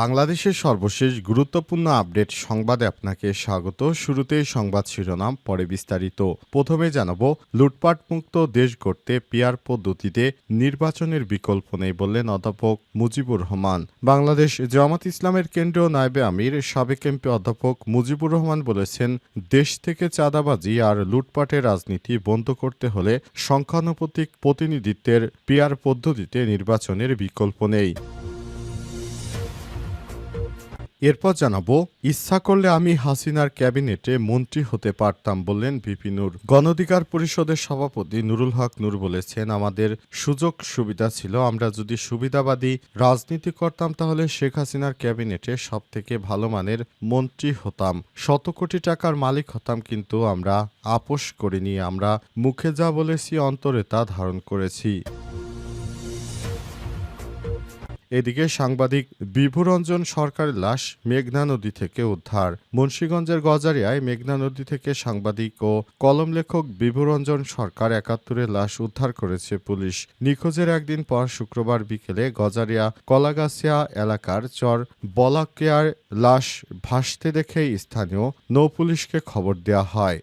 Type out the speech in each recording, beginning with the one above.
বাংলাদেশের সর্বশেষ গুরুত্বপূর্ণ আপডেট সংবাদে আপনাকে স্বাগত। শুরুতেই সংবাদ শিরোনাম, পরে বিস্তারিত। প্রথমে জানাব লুটপাট মুক্ত দেশ গড়তে পিয়ার পদ্ধতিতে নির্বাচনের বিকল্প নেই বললেন অধ্যাপক মুজিবুর রহমান। বাংলাদেশ জামাত ইসলামের কেন্দ্রীয় নায়বে আমির, সাবেক এমপি অধ্যাপক মুজিবুর রহমান বলেছেন, দেশ থেকে চাঁদাবাজি আর লুটপাটের রাজনীতি বন্ধ করতে হলে সংখ্যানুপাতিক প্রতিনিধিত্বের পিয়ার পদ্ধতিতে নির্বাচনের বিকল্প নেই। এরপর জানাব, ইচ্ছা করলে আমি হাসিনার ক্যাবিনেটে মন্ত্রী হতে পারতাম বললেন ভিপি নূর। গণঅধিকার পরিষদের সভাপতি নুরুল হক নূর বলেছেন, আমাদের সুযোগ সুবিধা ছিল, আমরা যদি সুবিধাবাদী রাজনীতি করতাম তাহলে শেখ হাসিনার ক্যাবিনেটে সব থেকে ভালো মানের মন্ত্রী হতাম। শত কোটি টাকার মালিক হতাম, কিন্তু আমরা আপোষ করিনি, আমরা মুখে যা বলেছি অন্তরে তা ধারণ করেছি। এদিকে সাংবাদিক বিভুরঞ্জন সরকারের লাশ মেঘনা নদী থেকে উদ্ধার। মুন্সীগঞ্জের গজারিয়ায় মেঘনা নদী থেকে সাংবাদিক ও কলম লেখক বিভুরঞ্জন সরকার একাত্তরের লাশ উদ্ধার করেছে পুলিশ। নিখোঁজের একদিন পর শুক্রবার বিকেলে গজারিয়া কলাগাছিয়া এলাকার চর বলাকেয়ার লাশ ভাসতে দেখে স্থানীয় নৌ পুলিশকে খবর দেওয়া হয়।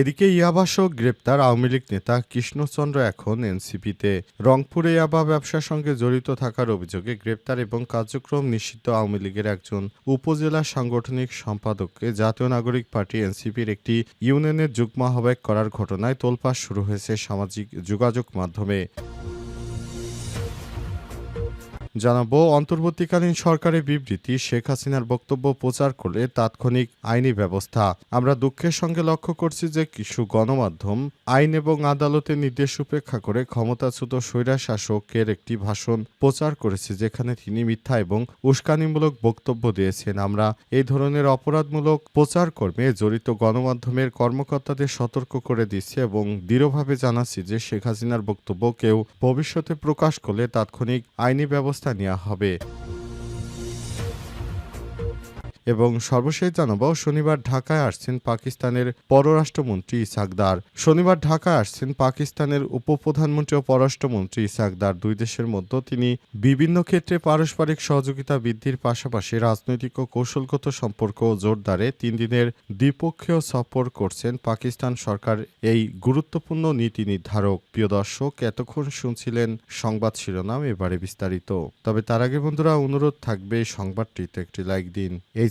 এদিকে ইয়াবাসক গ্রেপ্তার আওয়ামী লীগ নেতা কৃষ্ণচন্দ্র এখন এনসিপিতে। রংপুরে ইয়াবা ব্যবসার সঙ্গে জড়িত থাকার অভিযোগে গ্রেপ্তার এবং কার্যক্রম নিষিদ্ধ আওয়ামী লীগের একজন উপজেলা সাংগঠনিক সম্পাদককে জাতীয় নাগরিক পার্টি এনসিপির একটি ইউনিয়নের যুগ্ম আহ্বায়ক করার ঘটনায় তোলপাড় শুরু হয়েছে সামাজিক যোগাযোগ মাধ্যমে। জানাব, অন্তর্বর্তীকালীন সরকারের বিবৃতি, শেখ হাসিনার বক্তব্য প্রচার করলে তাৎক্ষণিক আইনি ব্যবস্থা। আমরা দুঃখের সঙ্গে লক্ষ্য করছি যে কিছু গণমাধ্যম আইন এবং আদালতের নির্দেশ উপেক্ষা করে ক্ষমতাচ্যুত স্বৈরা শাসকের একটি ভাষণ প্রচার করেছে, যেখানে তিনি মিথ্যা এবং উস্কানিমূলক বক্তব্য দিয়েছেন। আমরা এই ধরনের অপরাধমূলক প্রচার কর্মে জড়িত গণমাধ্যমের কর্মকর্তাদের সতর্ক করে দিচ্ছি এবং দৃঢ়ভাবে জানাচ্ছি যে শেখ হাসিনার বক্তব্য কেউ ভবিষ্যতে প্রকাশ করলে তাৎক্ষণিক আইনি ব্যবস্থা নেওয়া হবে। এবং সর্বশেষ জানাব, শনিবার ঢাকায় আসছেন পাকিস্তানের পররাষ্ট্রমন্ত্রী ইসাকদার শনিবার ঢাকায় আসছেন পাকিস্তানের উপপ্রধানমন্ত্রী ও পররাষ্ট্রমন্ত্রী ইসাকদার দুই দেশের মধ্যে তিনি বিভিন্ন ক্ষেত্রে পারস্পরিক সহযোগিতা বৃদ্ধির পাশাপাশি রাজনৈতিক ও কৌশলগত সম্পর্ক জোরদারে তিন দিনের দ্বিপক্ষীয় সফর করছেন পাকিস্তান সরকার এই গুরুত্বপূর্ণ নীতি নির্ধারক। প্রিয় দর্শক, এতক্ষণ শুনছিলেন সংবাদ শিরোনাম, এবারে বিস্তারিত। তবে তার আগে বন্ধুরা, অনুরোধ থাকবে, সংবাদটিতে একটি লাইক দিন। এই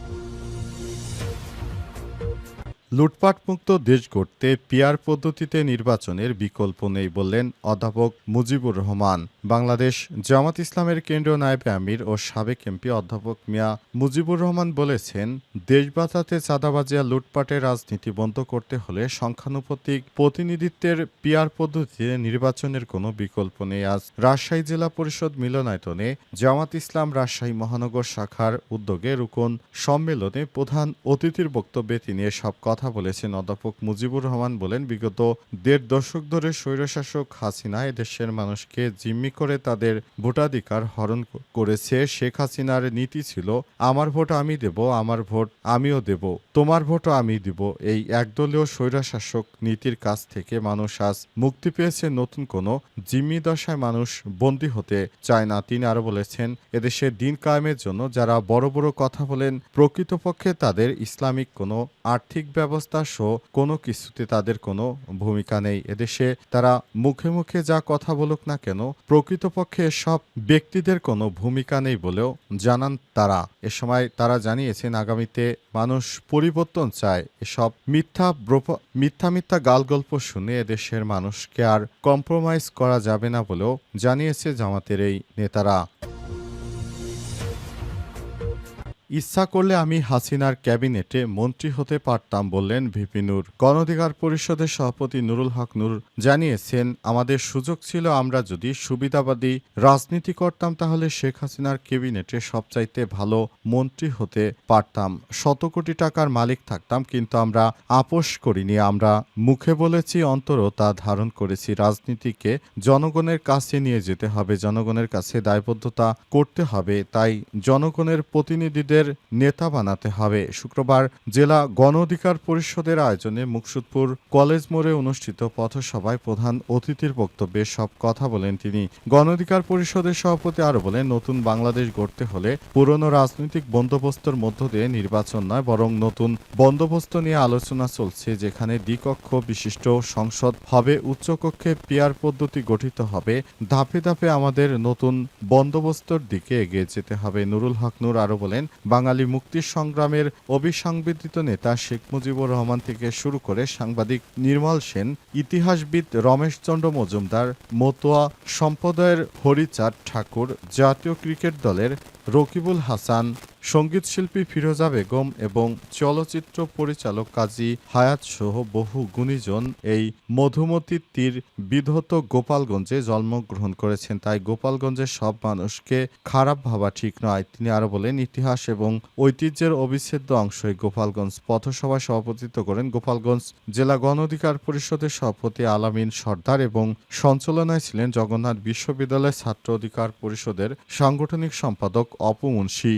লুটপাটমুক্ত দেশ গড়তে পিয়ার পদ্ধতিতে নির্বাচনের বিকল্প নেই বললেন অধ্যাপক মুজিবুর রহমান। বাংলাদেশ জামাত ইসলামের কেন্দ্রীয় নায়েবে আমির ও সাবেক এমপি অধ্যাপক মিয়া মুজিবুর রহমান বলেছেন, দেশ বাঁচাতে চাঁদাবাজি আর লুটপাটের রাজনীতি বন্ধ করতে হলে সংখ্যানুপাতিক প্রতিনিধিত্বের পিয়ার পদ্ধতিতে নির্বাচনের কোনো বিকল্প নেই। আজ রাজশাহী জেলা পরিষদ মিলনায়তনে জামাত ইসলাম রাজশাহী মহানগর শাখার উদ্যোগে রুকন সম্মেলনে প্রধান অতিথির বক্তব্যে তিনি এসব কথা বলেছেন অধ্যাপক মুজিবুর রহমান বলেন, বিগত দেড় দশক ধরে স্বৈরশাসক হাসিনা এদেশের মানুষকে জিম্মি করে তাদের ভোটাধিকার হরণ করেছে। শেখ হাসিনার নীতি ছিল, আমার ভোট আমি দেব, আমার ভোট আমিও দেব, তোমার ভোটও আমি দিব। এই একদলীয় স্বৈরশাসক নীতির কাছ থেকে মানুষ আজ মুক্তি পেয়েছে। নতুন কোনো জিম্মি দশায় মানুষ বন্দী হতে চায় না। তিনি আরও বলেছেন, এদেশে দিন কায়েমের জন্য যারা বড় বড় কথা বলেন, প্রকৃতপক্ষে তাদের ইসলামিক কোনো আর্থিক ব্যবস্থা সহ কোনো কিছুতে তাদের কোনো ভূমিকা নেই। এদেশে তারা মুখে মুখে যা কথা বলুক না কেন, প্রকৃতপক্ষে সব ব্যক্তিদের কোনো ভূমিকা নেই বলেও জানান তারা। এ সময় তারা জানিয়েছেন, আগামীতে মানুষ পরিবর্তন চায়। এসব মিথ্যা মিথ্যা মিথ্যা গালগল্প শুনে এদেশের মানুষকে আর কম্প্রোমাইজ করা যাবে না বলেও জানিয়েছে জামাতের এই নেতারা। ইচ্ছা করলে আমি হাসিনার ক্যাবিনেটে মন্ত্রী হতে পারতাম বললেন ভিপি নূর। গণঅধিকার পরিষদের সভাপতি নুরুল হক নূর জানিয়েছেন, আমাদের সুযোগ ছিল আমরা যদি সুবিধাবাদী রাজনীতি করতাম, তাহলে শেখ হাসিনার ক্যাবিনেটে সবচাইতে ভালো মন্ত্রী হতে পারতাম। শত কোটি টাকার মালিক থাকতাম, কিন্তু আমরা আপোষ করিনি। আমরা মুখে বলেছি, অন্তরও তা ধারণ করেছি। রাজনীতিকে জনগণের কাছে নিয়ে যেতে হবে। জনগণের কাছে দায়বদ্ধতা করতে হবে। তাই জনগণের প্রতিনিধিদের নেতা বানাতে হবে। শুক্রবার জেলা গণ অধিকার পরিষদের আয়োজনে মুকসুদপুর কলেজ মোড়ে অনুষ্ঠিত পথসভায় প্রধান অতিথির বক্তব্যে সব কথা বলেন তিনি। গণ অধিকার পরিষদের সভাপতি আরও বলেন, নতুন বাংলাদেশ গড়তে হলে পুরনো রাজনৈতিক বন্দোবস্তর মধ্য দিয়ে নির্বাচন নয়, বরং নতুন বন্দোবস্ত নিয়ে আলোচনা চলছে, যেখানে দ্বিকক্ষ বিশিষ্ট সংসদ হবে, উচ্চকক্ষে পিয়ার পদ্ধতি গঠিত হবে, ধাপে ধাপে আমাদের নতুন বন্দোবস্তর দিকে এগিয়ে যেতে হবে। নুরুল হক নূর আরও বলেন বাঙালি মুক্তি সংগ্রামের অবিসংবিদিত নেতা শেখ মুজিবুর রহমান থেকে শুরু করে সাংবাদিক নির্মল সেন, ইতিহাসবিদ রমেশচন্দ্র মজুমদার, মতোয়া সম্প্রদায়ের হরিচাঁদ ঠাকুর, জাতীয় ক্রিকেট দলের রকিবুল হাসান সঙ্গীতশিল্পী ফিরোজা বেগম এবং চলচ্চিত্র পরিচালক কাজী হায়াত সহ বহু গুণীজন এই মধুমতি তীর বিধত গোপালগঞ্জে জন্মগ্রহণ করেছেন। তাই গোপালগঞ্জের সব মানুষকে খারাপ ভাবা ঠিক নয়, তিনি আরও বলেন, ইতিহাস এবং ঐতিহ্যের অবিচ্ছেদ্য অংশ এই গোপালগঞ্জ। পথসভায় সভাপতিত্ব করেন গোপালগঞ্জ জেলা গণ অধিকার পরিষদের সভাপতি আলামিন সর্দার এবং সঞ্চালনায় ছিলেন জগন্নাথ বিশ্ববিদ্যালয় ছাত্র অধিকার পরিষদের সাংগঠনিক সম্পাদক অপু মুন্সি।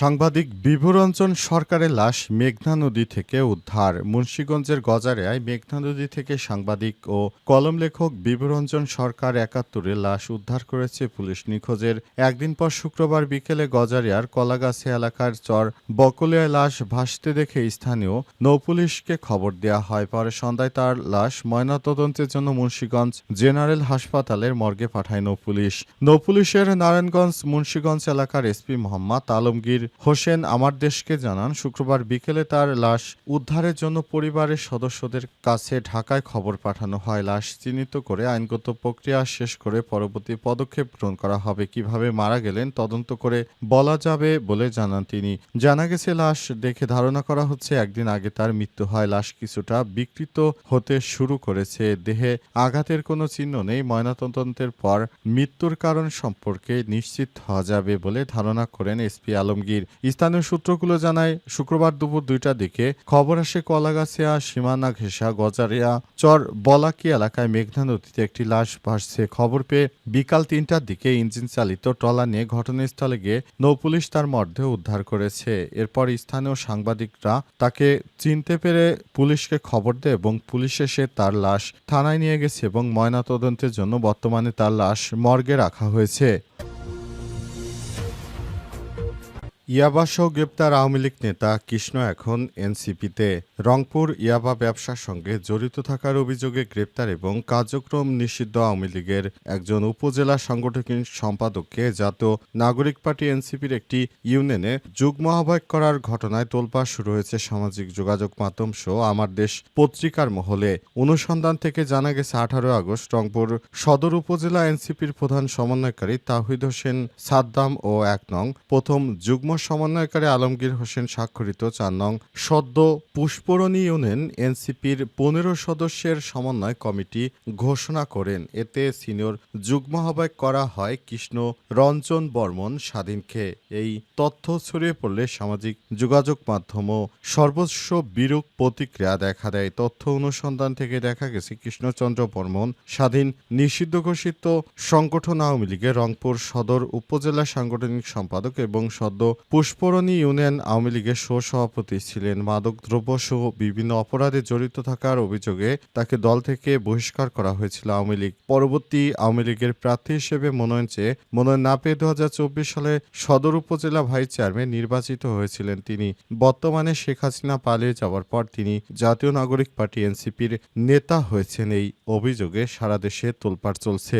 সাংবাদিক বিভুরঞ্জন সরকারের লাশ মেঘনা নদী থেকে উদ্ধার। মুন্সীগঞ্জের গজারিয়ায় মেঘনা নদী থেকে সাংবাদিক ও কলম লেখক বিভুরঞ্জন সরকার একাত্তরের লাশ উদ্ধার করেছে পুলিশ নিখোঁজের। একদিন পর শুক্রবার বিকেলে গজারিয়ার কলাগাছি এলাকার চর বকলিয়ায় লাশ ভাসতে দেখে স্থানীয় নৌপুলিশকে খবর দেওয়া হয়। পরে সন্ধ্যায় তার লাশ ময়নাতদন্তের জন্য মুন্সীগঞ্জ জেনারেল হাসপাতালের মর্গে পাঠায় নৌপুলিশ। নৌপুলিশের নারায়ণগঞ্জ মুন্সীগঞ্জ এলাকার এসপি মোহাম্মদ আলমগীর হোসেন আমার দেশকে জানান, শুক্রবার বিকেলে তার লাশ উদ্ধারের জন্য পরিবারের সদস্যদের কাছে ঢাকায় খবর পাঠানো হয়। লাশ চিহ্নিত করে আইনগত প্রক্রিয়া শেষ করে পরবর্তী পদক্ষেপ গ্রহণ করা হবে। কীভাবে মারা গেলেন, তদন্ত করে বলা যাবে বলে জানান তিনি। জানা গেছে, লাশ দেখে ধারণা করা হচ্ছে, একদিন আগে তার মৃত্যু হয়। লাশ কিছুটা বিকৃত হতে শুরু করেছে। দেহে আঘাতের কোনো চিহ্ন নেই। ময়নাতদন্তের পর মৃত্যুর কারণ সম্পর্কে নিশ্চিত হওয়া যাবে বলে ধারণা করেন এসপি আলমগীর। স্থানীয় সূত্রগুলো জানায়, শুক্রবার দুপুর দুইটার দিকে খবর আসে কলাগাছিয়া, সীমানা ঘেঁষা, গজারিয়া, চর বলাকি এলাকায় মেঘনা নদীতে একটি লাশ ভাসছে। খবর পেয়ে বিকাল তিনটার দিকে ইঞ্জিন চালিত ট্রলার নিয়ে ঘটনাস্থলে গিয়ে নৌপুলিশ তার মর্ধে উদ্ধার করেছে। এরপর স্থানীয় সাংবাদিকরা তাকে চিনতে পেরে পুলিশকে খবর দেয় এবং পুলিশ এসে তার লাশ থানায় নিয়ে গেছে এবং ময়নাতদন্তের জন্য বর্তমানে তার লাশ মর্গে রাখা হয়েছে। ইয়াবাসহ গ্রেপ্তার আওয়ামী লীগ নেতা কৃষ্ণ এখন এনসিপিতে। রংপুর ইয়াবা ব্যবসার সঙ্গে জড়িত থাকার অভিযোগে গ্রেপ্তার এবং কার্যক্রম নিষিদ্ধ আওয়ামী লীগের একজন উপজেলা সাংগঠনিক সম্পাদককে জাতীয় নাগরিক পার্টি এনসিপির একটি ইউনিয়নে যুগ্ম আহ্বায়ক করার ঘটনায় তোলপাড় শুরু হয়েছে সামাজিক যোগাযোগ মাধ্যম সহ আমার দেশ পত্রিকার মহলে। অনুসন্ধান থেকে জানা গেছে আঠারো আগস্ট রংপুর সদর উপজেলা এনসিপির প্রধান সমন্বয়কারী তাহিদ হোসেন সাদ্দাম ও এক নং প্রথম যুগ্ম সমন্বয়কারী আলমগীর হোসেন স্বাক্ষরিত চার নং সদ্য পুষ্পরণী ইউনিয়ন এনসিপির পনেরো সদস্যের সমন্বয় কমিটি ঘোষণা করেন। এতে সিনিয়র যুগ্ম আহ্বায়ক করা হয় কৃষ্ণ রঞ্জন বর্মন স্বাধীনকে। এই তথ্য ছড়িয়ে পড়লে সামাজিক যোগাযোগ মাধ্যমও সর্বস্ব বিরূপ প্রতিক্রিয়া দেখা দেয়। তথ্য অনুসন্ধান থেকে দেখা গেছে, কৃষ্ণচন্দ্র বর্মন স্বাধীন নিষিদ্ধ ঘোষিত সংগঠন আওয়ামী লীগের রংপুর সদর উপজেলা সাংগঠনিক সম্পাদক এবং সদ্য পুষ্পরণী ইউনিয়ন আওয়ামী লীগের সভাপতি ছিলেন মাদক, দ্রব্য সহ বিভিন্ন অপরাধে জড়িত থাকার অভিযোগে তাকে দল থেকে বহিষ্কার করা হয়েছিল আওয়ামী লীগ। পরবর্তী আওয়ামী লীগের প্রার্থী হিসেবে মনোনয়ন চেয়ে মনোনয়ন না পেয়ে দু হাজার চব্বিশ সালে সদর উপজেলা ভাইস চেয়ারম্যান নির্বাচিত হয়েছিলেন তিনি। বর্তমানে শেখ হাসিনা পালিয়ে যাওয়ার পর তিনি জাতীয় নাগরিক পার্টি এনসিপির নেতা হয়েছেন। এই অভিযোগে সারা দেশে তোলপাড় চলছে।